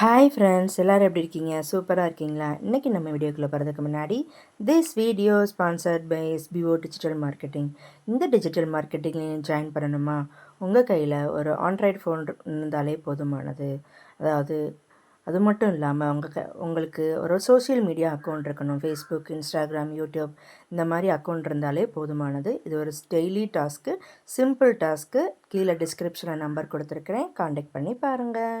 Hi friends எல்லோரும் எப்படி இருக்கீங்க? சூப்பராக இருக்கீங்களா? இன்றைக்கி நம்ம வீடியோக்குள்ளே போகிறதுக்கு முன்னாடி this video sponsored by SBO digital marketing இந்த டிஜிட்டல் மார்க்கெட்டிங்லேயும் ஜாயின் பண்ணணுமா? உங்கள் கையில் ஒரு ஆண்ட்ராய்டு ஃபோன் இருந்தாலே போதுமானது. அதாவது அது மட்டும் இல்லாமல் உங்கள் க உங்களுக்கு ஒரு சோஷியல் மீடியா அக்கௌண்ட் இருக்கணும். ஃபேஸ்புக் இன்ஸ்டாகிராம் யூடியூப் இந்த மாதிரி அக்கௌண்ட் இருந்தாலே போதுமானது. இது ஒரு டெய்லி டாஸ்க்கு சிம்பிள் டாஸ்க்கு கீழே டிஸ்கிரிப்ஷனில் நம்பர் கொடுத்துருக்குறேன். காண்டாக்ட் பண்ணி பாருங்கள்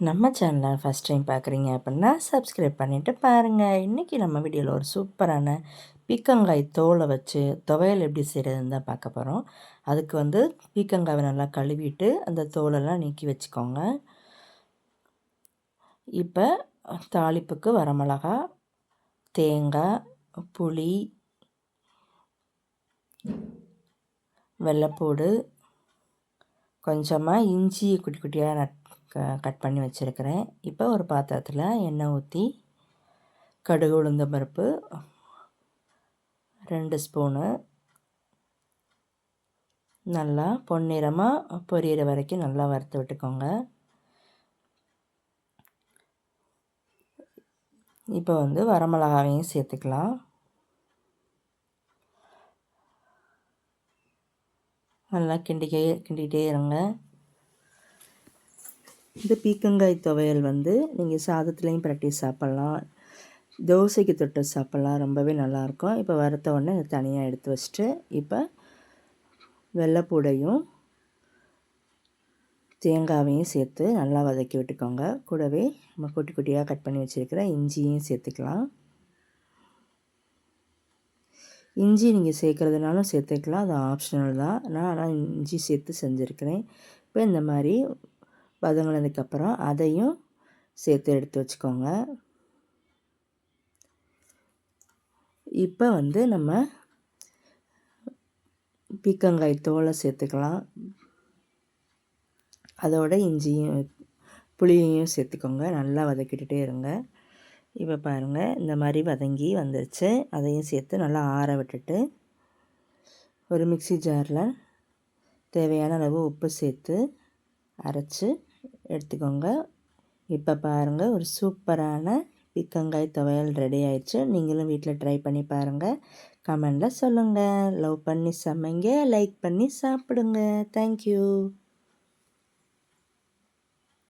நம்ம சேனலை ஃபஸ்ட் டைம் பார்க்குறீங்க அப்படின்னா சப்ஸ்கிரைப் பண்ணிவிட்டு பாருங்கள் இன்றைக்கி நம்ம வீடியோவில் ஒரு சூப்பரான பீக்கங்காய் தோலை வச்சு துவையல் எப்படி செய்கிறதுன்னு தான் பார்க்க போகிறோம் அதுக்கு வந்து பீக்கங்காயை நல்லா கழுவிட்டு அந்த தோலெல்லாம் நீக்கி வச்சுக்கோங்க. இப்போ தாளிப்புக்கு வரமிளகா தேங்காய் புளி வெள்ளைப்பூடு கொஞ்சமாக இஞ்சி குட்டி குட்டியாக நட் க கட் பண்ணி வச்சுருக்கிறேன். இப்போ ஒரு பாத்திரத்தில் எண்ணெய் ஊற்றி கடுகு உளுந்த பருப்பு ரெண்டு ஸ்பூனு நல்லா பொன்னிறமாக பொரியிற வரைக்கும் நல்லா வறுத்து விட்டுக்கோங்க. இப்போ வந்து வரமிளகாவையும் சேர்த்துக்கலாம். நல்லா கிண்டிக்கே கிண்டிகிட்டே இருங்க. இந்த பீக்கங்காய் துவையல் வந்து நீங்கள் சாதத்துலேயும் பிரட்டி சாப்பிட்லாம். தோசைக்கு தொட்டு சாப்பிட்லாம் ரொம்பவே நல்லாயிருக்கும். இப்போ வறுத்த உடனே இதை தனியாக எடுத்து வச்சுட்டு இப்போ வெள்ளைப்பூடையும் தேங்காவையும் சேர்த்து நல்லா வதக்கி விட்டுக்கோங்க. கூடவே நம்ம குட்டி குட்டியாக கட் பண்ணி வச்சுருக்கிற இஞ்சியும் சேர்த்துக்கலாம். இஞ்சி நீங்கள் சேர்க்குறதுனாலும் சேர்த்துக்கலாம் அது ஆப்ஷனல் தான். நான் ஆனால் இஞ்சி சேர்த்து செஞ்சுருக்கிறேன். இப்போ இந்த மாதிரி வதங்கினதுக்கப்புறம் அதையும் சேர்த்து எடுத்து வச்சுக்கோங்க. இப்போ வந்து நம்ம பீக்கங்காய் தோலை சேர்த்துக்கலாம் அதோட இஞ்சியும் புளியையும் சேர்த்துக்கோங்க நல்லா வதக்கிட்டுட்டே இருங்க. இப்போ பாருங்கள் இந்த மாதிரி வதங்கி வந்துருச்சு. அதையும் சேர்த்து நல்லா ஆற விட்டுட்டு ஒரு மிக்சி ஜாரில் தேவையான அளவு உப்பு சேர்த்து அரைச்சி எடுத்துக்கோங்க. இப்போ பாருங்கள் ஒரு சூப்பரான பிக்கங்காய் துவையல் ரெடி ஆயிடுச்சு. நீங்களும் வீட்டில் ட்ரை பண்ணி பாருங்கள் கமெண்டில் சொல்லுங்கள் லவ் பண்ணி சமைங்க லைக் பண்ணி சாப்பிடுங்க. தேங்க்யூ.